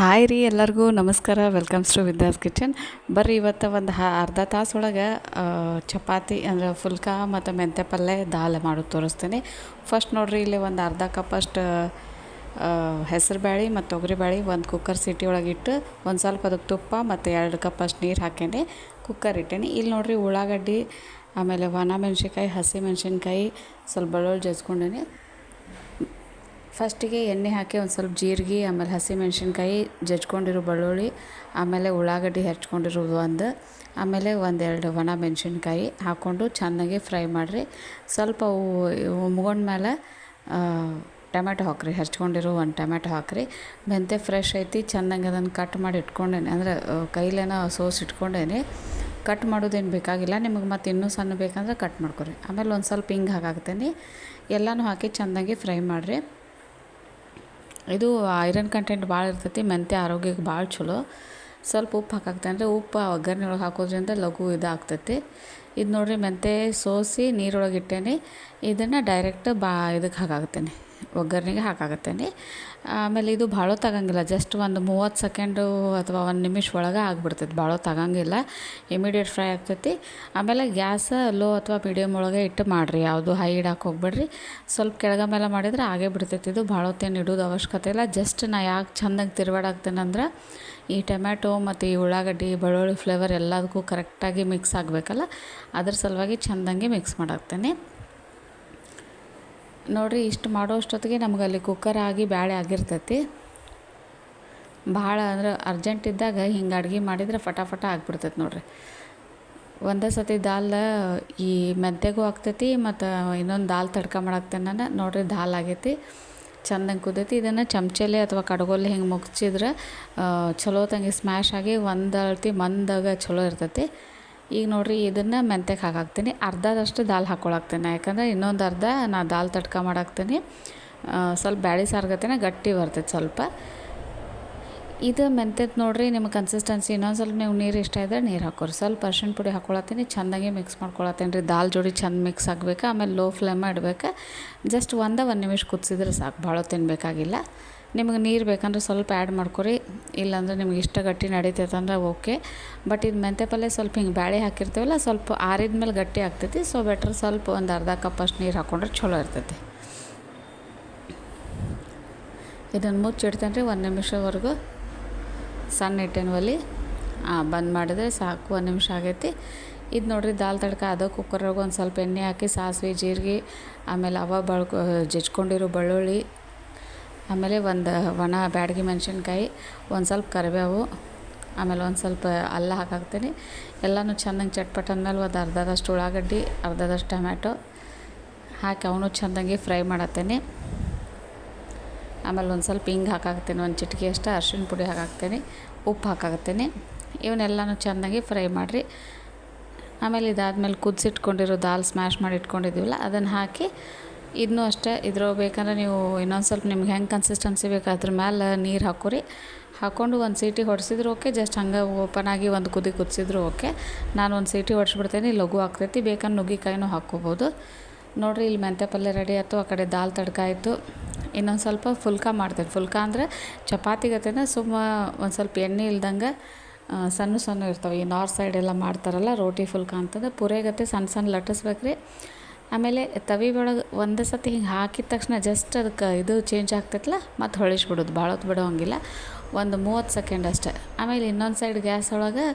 Hi ರೀ ಎಲ್ಲರಿಗೂ ನಮಸ್ಕಾರ. ವೆಲ್ಕಮ್ಸ್ ಟು ವಿದ್ಯಾಸ್ ಕಿಚನ್ ಬರ್ರಿ ಇವತ್ತು ಒಂದು ಹಾ ಅರ್ಧ ತಾಸು ಒಳಗೆ ಚಪಾತಿ ಅಂದರೆ ಫುಲ್ಕಾ ಮತ್ತು ಮೆಂತೆ ಪಲ್ಯ ದಾಲ್ ಮಾಡೋದು ತೋರಿಸ್ತೀನಿ. ಫಸ್ಟ್ ನೋಡಿರಿ ಇಲ್ಲಿ ಒಂದು ಅರ್ಧ ಕಪ್ಪಷ್ಟು ಹೆಸರು ಬ್ಯಾಳಿ ಮತ್ತು ತೊಗರಿ ಬ್ಯಾಳಿ ಒಂದು ಕುಕ್ಕರ್ ಸಿಟಿ ಒಳಗೆ ಇಟ್ಟು ಒಂದು ಸ್ವಲ್ಪ ಅದಕ್ಕೆ ತುಪ್ಪ ಮತ್ತು ಎರಡು ಕಪ್ಪಷ್ಟು ನೀರು ಹಾಕೇನಿ ಕುಕ್ಕರ್ ಇಟ್ಟೇನಿ. ಇಲ್ಲಿ ನೋಡಿರಿ ಉಳ್ಳಾಗಡ್ಡಿ, ಆಮೇಲೆ ಒಣ ಮೆಣಸಿನ್ಕಾಯಿ, ಹಸಿ ಮೆಣಸಿನ್ಕಾಯಿ ಸ್ವಲ್ಪ ಬೆಳ್ಳುಳ್ಳಿ ಜಜ್ಕೊಂಡೇನಿ. ಫಸ್ಟಿಗೆ ಎಣ್ಣೆ ಹಾಕಿ ಒಂದು ಸ್ವಲ್ಪ ಜೀರಿಗೆ, ಆಮೇಲೆ ಹಸಿಮೆಣ್ಸಿನ್ಕಾಯಿ ಜಜ್ಕೊಂಡಿರೋ ಬೆಳ್ಳುಳ್ಳಿ, ಆಮೇಲೆ ಉಳ್ಳಾಗಡ್ಡಿ ಹೆಚ್ಕೊಂಡಿರೋದು ಒಂದು, ಆಮೇಲೆ ಒಂದೆರಡು ಒಣ ಮೆಣಸಿನ್ಕಾಯಿ ಹಾಕ್ಕೊಂಡು ಚೆನ್ನಾಗಿ ಫ್ರೈ ಮಾಡಿರಿ. ಸ್ವಲ್ಪ ಅವು ಮುಗೊಂಡ್ಮೇಲೆ ಟೊಮೆಟೊ ಹಾಕ್ರಿ, ಹೆಚ್ಕೊಂಡಿರೋ ಒಂದು ಟೊಮೆಟೊ ಹಾಕ್ರಿ. ಮೆಂತೆ ಫ್ರೆಶ್ ಐತಿ, ಚೆನ್ನಾಗಿ ಅದನ್ನು ಕಟ್ ಮಾಡಿ ಇಟ್ಕೊಂಡೇನೆ. ಅಂದರೆ ಕೈಲೇನ ಸೋಸ್ ಇಟ್ಕೊಂಡೇನೆ. ಕಟ್ ಮಾಡೋದೇನು ಬೇಕಾಗಿಲ್ಲ, ನಿಮಗೆ ಮತ್ತು ಇನ್ನೂ ಸಣ್ಣ ಬೇಕಂದ್ರೆ ಕಟ್ ಮಾಡ್ಕೊರಿ. ಆಮೇಲೆ ಒಂದು ಸ್ವಲ್ಪ ಹಿಂಗೆ ಹಾಕಾಕ್ತೇನೆ ಎಲ್ಲನೂ ಹಾಕಿ ಚೆನ್ನಾಗಿ ಫ್ರೈ ಮಾಡಿರಿ. ಇದು ಐರನ್ ಕಂಟೆಂಟ್ ಭಾಳ ಇರ್ತೈತಿ, ಮೆಂತ್ಯ ಆರೋಗ್ಯಕ್ಕೆ ಭಾಳ ಚಲೋ. ಸ್ವಲ್ಪ ಉಪ್ಪು ಹಾಕಾಕ್ತೇನೆ ಅಂದರೆ ಉಪ್ಪು ಒಗ್ಗರಣೆ ಒಳಗೆ ಹಾಕೋದ್ರಿಂದ ಲಘು ಇದಾಗ್ತೈತಿ. ಇದು ನೋಡಿರಿ, ಮೆಂತ್ಯ ಸೋಸಿ ನೀರೊಳಗೆ ಇಟ್ಟೇನಿ, ಇದನ್ನು ಡೈರೆಕ್ಟ್ ಬಾ ಇದಕ್ಕೆ ಹಾಕಾಕ್ತೇನೆ. ಒಗ್ಗರಣೆಗೆ ಹಾಕಾಗತ್ತೇನೆ ಆಮೇಲೆ ಇದು ಭಾಳ ತಗಂಗಿಲ್ಲ ಜಸ್ಟ್ ಒಂದು ಮೂವತ್ತು ಸೆಕೆಂಡು ಅಥವಾ ಒಂದು ನಿಮಿಷ ಒಳಗೆ ಆಗಿಬಿಡ್ತೈತಿ. ಭಾಳ ತಗಂಗಿಲ್ಲ ಇಮಿಡಿಯೇಟ್ ಫ್ರೈ ಆಗ್ತೈತಿ. ಆಮೇಲೆ ಗ್ಯಾಸ್ ಲೋ ಅಥವಾ ಮೀಡಿಯಮ್ ಒಳಗೆ ಇಟ್ಟು ಮಾಡಿರಿ. ಯಾವುದು ಹೈ ಇಡಕ್ಕೆ ಹೋಗ್ಬೇಡ್ರಿ. ಸ್ವಲ್ಪ ಕೆಳಗೆ ಮೇಲೆ ಮಾಡಿದ್ರೆ ಆಗೇ ಬಿಡ್ತೈತಿ. ಇದು ಭಾಳ ಹೊತ್ತೇನು ಇಡೋದು ಅವಶ್ಯಕತೆ ಇಲ್ಲ. ಜಸ್ಟ್ ನಾ ಯಾಕೆ ಚೆಂದಾಗಿ ಅಂದ್ರೆ, ಈ ಟೊಮ್ಯಾಟೊ ಮತ್ತು ಈ ಉಳ್ಳಾಗಡ್ಡಿ, ಬೆಳ್ಳುಳ್ಳಿ ಫ್ಲೇವರ್ ಎಲ್ಲದಕ್ಕೂ ಕರೆಕ್ಟಾಗಿ ಮಿಕ್ಸ್ ಆಗಬೇಕಲ್ಲ. ಅದ್ರ ಸಲುವಾಗಿ ಚೆಂದಂಗೆ ಮಿಕ್ಸ್ ಮಾಡಾಕ್ತೇನೆ. ನೋಡಿರಿ, ಇಷ್ಟು ಮಾಡೋ ಅಷ್ಟೊತ್ತಿಗೆ ನಮ್ಗೆ ಅಲ್ಲಿ ಕುಕ್ಕರ್ ಆಗಿ ಬ್ಯಾಳೆ ಆಗಿರ್ತೈತಿ. ಭಾಳ ಅಂದ್ರೆ ಅರ್ಜೆಂಟ್ ಇದ್ದಾಗ ಹಿಂಗೆ ಅಡ್ಗೆ ಮಾಡಿದ್ರೆ ಫಟಾಫಟ ಆಗಿಬಿಡ್ತೈತಿ ನೋಡಿರಿ. ಒಂದೇ ಸತಿ ದಾಲ್ ಈ ಮೆಂತ್ಯಗೂ ಆಗ್ತೈತಿ ಮತ್ತು ಇನ್ನೊಂದು ದಾಲ್ ತಡ್ಕ ಮಾಡಾಕ್ತೇನೆ ನಾನು. ನೋಡಿರಿ, ದಾಲ್ ಆಗೈತಿ, ಚಂದಂಗೆ ಕುದೈತಿ. ಇದನ್ನು ಚಮಚಲ್ಲಿ ಅಥವಾ ಕಡಗೋಲೆ ಹಿಂಗೆ ಮುಗಿಸಿದ್ರೆ ಚಲೋ ತಂಗಿ ಸ್ಮ್ಯಾಶ್ ಆಗಿ ಒಂದು ಮಂದಾಗ ಚಲೋ ಇರ್ತೈತಿ. ಈಗ ನೋಡಿರಿ, ಇದನ್ನು ಮೆಂತ್ಯಕ್ಕೆ ಹಾಕಾಕ್ತೀನಿ. ಅರ್ಧದಷ್ಟು ದಾಲ್ ಹಾಕ್ಕೊಳಾಕ್ತೀನಿ ಯಾಕಂದರೆ ಇನ್ನೊಂದು ಅರ್ಧ ನಾ ದಾಲ್ ತಡ್ಕ ಮಾಡಾಕ್ತೀನಿ. ಸ್ವಲ್ಪ ಬ್ಯಾಳಿ ಸಾರ್ಗತೇನೆ ಗಟ್ಟಿ ಬರ್ತೈತೆ ಸ್ವಲ್ಪ. ಇದು ಮೆಂತ್ಯದ ನೋಡಿರಿ ನಿಮ್ಮ ಕನ್ಸಿಸ್ಟೆನ್ಸಿ ಇನ್ನೊಂದು ಸ್ವಲ್ಪ ನೀವು ನೀರು ಇಷ್ಟ ಇದ್ದರೆ ನೀರು ಹಾಕೋರಿ. ಸ್ವಲ್ಪ ಅರ್ಶಿಣ ಪುಡಿ ಹಾಕೊಳತ್ತೀನಿ, ಚೆಂದಾಗಿ ಮಿಕ್ಸ್ ಮಾಡ್ಕೊಳತ್ತೀನಿ ರೀ. ದಾಲ್ ಜೋಡಿ ಚೆಂದ ಮಿಕ್ಸ್ ಆಗಬೇಕು, ಆಮೇಲೆ ಲೋ ಫ್ಲೇಮ್ ಇಡ್ಬೇಕು. ಜಸ್ಟ್ ಒಂದೇ ಒಂದು ನಿಮಿಷ ಕುದಿಸಿದ್ರೆ ಸಾಕು, ಭಾಳ ತಿನ್ನಬೇಕಾಗಿಲ್ಲ ನಿಮಗೆ ನೀರು ಬೇಕಂದ್ರೆ ಸ್ವಲ್ಪ ಆ್ಯಡ್ ಮಾಡ್ಕೊರಿ. ಇಲ್ಲಾಂದ್ರೆ ನಿಮ್ಗೆ ಇಷ್ಟ ಗಟ್ಟಿ ನಡೀತೈತೆ ಅಂದ್ರೆ ಓಕೆ ಬಟ್ ಇದು ಮೆಂತ್ಯ ಪಲ್ಯ ಸ್ವಲ್ಪ ಹಿಂಗೆ ಬ್ಯಾಳೆ ಹಾಕಿರ್ತೀವಲ್ಲ, ಸ್ವಲ್ಪ ಆರಿದ ಮೇಲೆ ಗಟ್ಟಿ ಆಗ್ತೈತಿ. ಸೊ ಬೆಟ್ರ್ ಸ್ವಲ್ಪ ಒಂದು ಅರ್ಧ ಕಪ್ಪಷ್ಟು ನೀರು ಹಾಕೊಂಡ್ರೆ ಚಲೋ ಇರ್ತೈತಿ. ಇದನ್ನು ಮುಚ್ಚಿಡ್ತೇನೆ ರೀ ಒಂದು ನಿಮಿಷವರೆಗೂ. ಸಣ್ಣ ಹಿಟ್ಟಿನ ಒಲೆ ಬಂದ್ ಮಾಡಿದ್ರೆ ಸಾಕು, ಒಂದು ನಿಮಿಷ ಆಗೈತಿ. ಇದು ನೋಡಿರಿ, ದಾಲ್ ತಡ್ಕ ಅದು ಕುಕ್ಕರ್ಗೆ ಒಂದು ಸ್ವಲ್ಪ ಎಣ್ಣೆ ಹಾಕಿ, ಸಾಸಿವೆ, ಜೀರಿಗೆ, ಆಮೇಲೆ ಅವ ಬಳ್ಕೊ, ಜಜ್ಕೊಂಡಿರೋ ಬೆಳ್ಳುಳ್ಳಿ, ಆಮೇಲೆ ಒಂದು ಒಣ ಬ್ಯಾಡಗಿ ಮೆಣಸಿನ್ಕಾಯಿ, ಒಂದು ಸ್ವಲ್ಪ ಕರಿಬೇವು, ಆಮೇಲೆ ಒಂದು ಸ್ವಲ್ಪ ಅಲ್ಲ ಹಾಕಾಕ್ತೀನಿ. ಎಲ್ಲನೂ ಚೆನ್ನಾಗಿ ಚಟ್ಪಟ್ ಅಂದಮೇಲೆ ಒಂದು ಅರ್ಧದಷ್ಟು ಉಳ್ಳಾಗಡ್ಡಿ, ಅರ್ಧದಷ್ಟು ಟೊಮ್ಯಾಟೊ ಹಾಕಿ ಅವನು ಚೆಂದಂಗೆ ಫ್ರೈ ಮಾಡತ್ತೇನೆ. ಆಮೇಲೆ ಒಂದು ಸ್ವಲ್ಪ ಹಿಂಗೆ ಹಾಕಾಕ್ತೀನಿ, ಒಂದು ಚಿಟಿಕೆ ಅಷ್ಟು, ಅರ್ಶಿಣ ಪುಡಿ ಹಾಕಾಕ್ತೀನಿ, ಉಪ್ಪು ಹಾಕಾಕತ್ತೀನಿ ಇವನ್ನೆಲ್ಲನೂ ಚೆನ್ನಾಗಿ ಫ್ರೈ ಮಾಡಿರಿ. ಆಮೇಲೆ ಇದಾದಮೇಲೆ ಕುದಿಸಿಟ್ಕೊಂಡಿರೋ ದಾಲ್ ಸ್ಮ್ಯಾಶ್ ಮಾಡಿ ಇಟ್ಕೊಂಡಿದ್ದೀವಲ್ಲ, ಅದನ್ನು ಹಾಕಿ ಇದನ್ನೂ ಅಷ್ಟೇ ಇದ್ರ ಬೇಕಂದ್ರೆ ನೀವು ಇನ್ನೊಂದು ಸ್ವಲ್ಪ ನಿಮ್ಗೆ ಹೆಂಗೆ ಕನ್ಸಿಸ್ಟೆನ್ಸಿ ಬೇಕು ಅದ್ರ ಮೇಲೆ ನೀರು ಹಾಕೋರಿ. ಹಾಕ್ಕೊಂಡು ಒಂದು ಸೀಟಿ ಹೊಡೆಸಿದ್ರು ಓಕೆ ಜಸ್ಟ್ ಹಂಗೆ ಓಪನ್ ಆಗಿ ಒಂದು ಕುದಿ ಕುದಿಸಿದ್ರು ಓಕೆ. ನಾನು ಒಂದು ಸೀಟಿ ಹೊಡ್ಸ್ಬಿಡ್ತೇನೆ ಲಘು ಆಗ್ತೈತಿ, ಬೇಕಂದ್ರೆ ನುಗ್ಗಿಕಾಯಿನೂ ಹಾಕ್ಕೋಬೋದು. ನೋಡಿರಿ, ಇಲ್ಲಿ ಮೆಂತೆ ಪಲ್ಯ ರೆಡಿ ಆಯಿತು, ಆ ಕಡೆ ದಾಲ್ ತಡ್ಕ ಆಯಿತು. ಇನ್ನೊಂದು ಸ್ವಲ್ಪ ಫುಲ್ಕ ಮಾಡ್ತೇನೆ. ಫುಲ್ಕಾ ಅಂದರೆ ಚಪಾತಿಗತೆನ ಸುಮ್ಮ ಒಂದು ಸ್ವಲ್ಪ ಎಣ್ಣೆ ಇಲ್ದಂಗೆ ಸಣ್ಣ ಸಣ್ಣ ಇರ್ತವೆ. ಈ ನಾರ್ತ್ ಸೈಡ್ ಎಲ್ಲ ಮಾಡ್ತಾರಲ್ಲ, ರೋಟಿ ಫುಲ್ಕಾ ಅಂತಂದ್ರೆ ಪುರೆಗತೆ ಸಣ್ಣ ಸಣ್ಣ ಲಟ್ಟಿಸ್ಬೇಕು ರೀ ಆಮೇಲೆ ತವಿ ಒಳಗೆ ಒಂದೇ ಸತಿ ಹಿಂಗೆ ಹಾಕಿದ ತಕ್ಷಣ ಜಸ್ಟ್ ಅದಕ್ಕೆ ಇದು ಚೇಂಜ್ ಆಗ್ತೈತಲ್ಲ ಮತ್ತು ಹೊಳಿಸ್ಬಿಡೋದು. ಭಾಳ ಹೊತ್ತು ಬಿಡೋಂಗಿಲ್ಲ. ಒಂದು ಮೂವತ್ತು ಸೆಕೆಂಡ್ ಅಷ್ಟೇ. ಆಮೇಲೆ ಇನ್ನೊಂದು ಸೈಡ್ ಗ್ಯಾಸ್ ಒಳಗೆ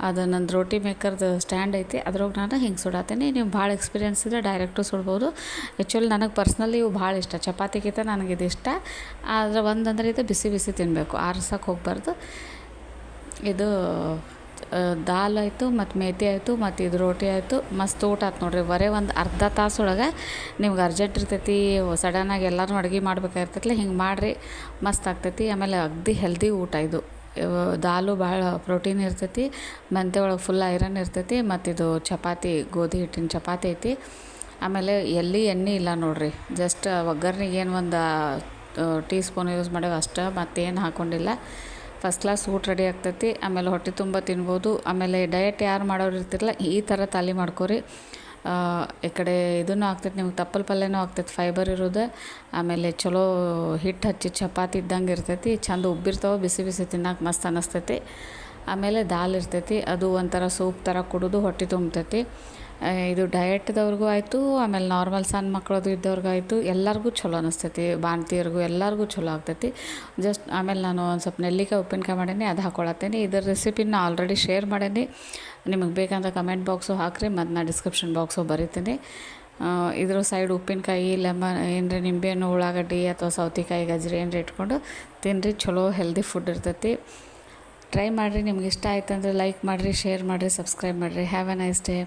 ಅದು ನಂದು ರೋಟಿ ಮೇಕರ್ದು ಸ್ಟ್ಯಾಂಡ್ ಐತಿ. ಅದ್ರೊಳಗೆ ನಾನು ಹಿಂಗೆ ಸುಡಾತೀನಿ. ನೀವು ಭಾಳ ಎಕ್ಸ್ಪೀರಿಯನ್ಸ್ ಇದ್ದರೆ ಡೈರೆಕ್ಟು ಸುಡ್ಬೋದು. ಆ್ಯಕ್ಚುಲಿ ನನಗೆ ಪರ್ಸ್ನಲಿ ಇವು ಭಾಳ ಇಷ್ಟ. ಚಪಾತಿಗಿಂತ ನನಗೆ ಇದು ಇಷ್ಟ. ಆದರೆ ಒಂದಂದ್ರೆ ಇದು ಬಿಸಿ ಬಿಸಿ ತಿನ್ನಬೇಕು ಆರ್ಸಕ್ಕೆ ಹೋಗ್ಬಾರ್ದು. ಇದು ದಾಲ್ ಆಯಿತು, ಮತ್ತು ಮೇಥಿ ಆಯಿತು, ಮತ್ತು ಇದು ರೋಟಿ ಆಯಿತು, ಮಸ್ತ್ ಊಟ ಆಯ್ತು ನೋಡಿರಿ. ಬರೀ ಒಂದು ಅರ್ಧ ತಾಸೊಳಗೆ ನಿಮ್ಗೆ ಅರ್ಜೆಂಟ್ ಇರ್ತೈತಿ ಸಡನ್ನಾಗಿ ಎಲ್ಲರೂ ಅಡುಗೆ ಮಾಡ್ಬೇಕಾಗಿರ್ತೈತಿ ಹಿಂಗೆ ಮಾಡಿರಿ, ಮಸ್ತ್ ಆಗ್ತೈತಿ. ಆಮೇಲೆ ಅಗ್ದಿ ಹೆಲ್ದಿ ಊಟ ಇದು. ದಾಲು ಭಾಳ ಪ್ರೋಟೀನ್ ಇರ್ತೈತಿ ಮೆಂತೆ ಒಳಗೆ ಫುಲ್ ಐರನ್ ಇರ್ತೈತಿ, ಮತ್ತು ಇದು ಚಪಾತಿ, ಗೋಧಿ ಹಿಟ್ಟಿನ ಚಪಾತಿ ಐತಿ. ಆಮೇಲೆ ಎಲ್ಲಿ ಎಣ್ಣೆ ಇಲ್ಲ ನೋಡಿರಿ. ಜಸ್ಟ್ ಒಗ್ಗರ್ನಿಗೆ ಏನು ಒಂದು ಟೀ ಸ್ಪೂನ್ ಯೂಸ್ ಮಾಡ್ಯಾವ ಅಷ್ಟೇ, ಮತ್ತೇನು ಹಾಕ್ಕೊಂಡಿಲ್ಲ ಫಸ್ಟ್ ಕ್ಲಾಸ್ ಊಟ ರೆಡಿ ಆಗ್ತೈತಿ, ಆಮೇಲೆ ಹೊಟ್ಟೆ ತುಂಬ ತಿನ್ಬೋದು. ಆಮೇಲೆ ಡಯಟ್ ಯಾರು ಮಾಡೋರು ಇರ್ತಿರಲ್ಲ, ಈ ಥರ ತಾಲಿ ಮಾಡ್ಕೋರಿ. ಈ ಕಡೆ ಇದನ್ನು ಆಗ್ತೈತಿ, ನಿಮ್ಗೆ ತಪ್ಪಲ್ ಪಲ್ಯನೂ ಆಗ್ತೈತಿ ಫೈಬರ್ ಇರೋದು. ಆಮೇಲೆ ಚಲೋ ಹಿಟ್ಟು ಹಚ್ಚಿ ಚಪಾತಿ ಇದ್ದಂಗೆ ಇರ್ತೈತಿ, ಚಂದ ಉಬ್ಬಿರ್ತಾವೆ, ಬಿಸಿ ಬಿಸಿ ತಿನ್ನಕ್ಕೆ ಮಸ್ತ್ ಅನ್ನಿಸ್ತೈತಿ ಆಮೇಲೆ ದಾಲ್ ಇರ್ತೈತಿ, ಅದು ಒಂಥರ ಸೂಪ್ ಥರ ಕುಡಿದು, ಹೊಟ್ಟೆ ತುಂಬ್ತೈತಿ. ಇದು ಡಯಟ್ದವ್ರಿಗೂ ಆಯಿತು, ಆಮೇಲೆ ನಾರ್ಮಲ್ ಸಣ್ಣ ಮಕ್ಕಳದು ಇದ್ದವ್ರಿಗೂ ಆಯಿತು, ಎಲ್ಲರಿಗೂ ಚಲೋ ಅನಿಸ್ತೈತಿ, ಬಾಣ್ತಿಯರಿಗೂ ಎಲ್ಲರಿಗೂ ಚಲೋ ಆಗ್ತೈತಿ. ಜಸ್ಟ್ ಆಮೇಲೆ ನಾನು ಒಂದು ಸ್ವಲ್ಪ ನೆಲ್ಲಿಕಾಯಿ, ಉಪ್ಪಿನಕಾಯಿ ಮಾಡೀನಿ, ಅದು ಹಾಕೊಳತ್ತೇನೆ. ಇದರ ರೆಸಿಪಿನ ಆಲ್ರೆಡಿ ಶೇರ್ ಮಾಡೀನಿ. ನಿಮಗೆ ಬೇಕಂತ ಕಮೆಂಟ್ ಬಾಕ್ಸು ಹಾಕಿರಿ, ಮತ್ತು ನಾನು ಡಿಸ್ಕ್ರಿಪ್ಷನ್ ಬಾಕ್ಸು ಬರಿತೀನಿ. ಇದ್ರ ಸೈಡ್ ಉಪ್ಪಿನಕಾಯಿ ಲೆಮನ್ ಏನರ ನಿಂಬೆಹಣ್ಣು, ಉಳ್ಳಾಗಡ್ಡಿ ಅಥವಾ ಸೌತೆಕಾಯಿ, ಗಜ್ರಿ ಏನರ ಇಟ್ಕೊಂಡು ತಿನ್ನಿರಿ ಚಲೋ ಹೆಲ್ದಿ ಫುಡ್ ಇರ್ತೈತಿ. ಟ್ರೈ ಮಾಡಿರಿ, ನಿಮ್ಗೆ ಇಷ್ಟ ಆಯ್ತು ಅಂದರೆ ಲೈಕ್ ಮಾಡಿರಿ ಶೇರ್ ಮಾಡಿರಿ ಸಬ್ಸ್ಕ್ರೈಬ್ ಮಾಡಿರಿ. Have A nice day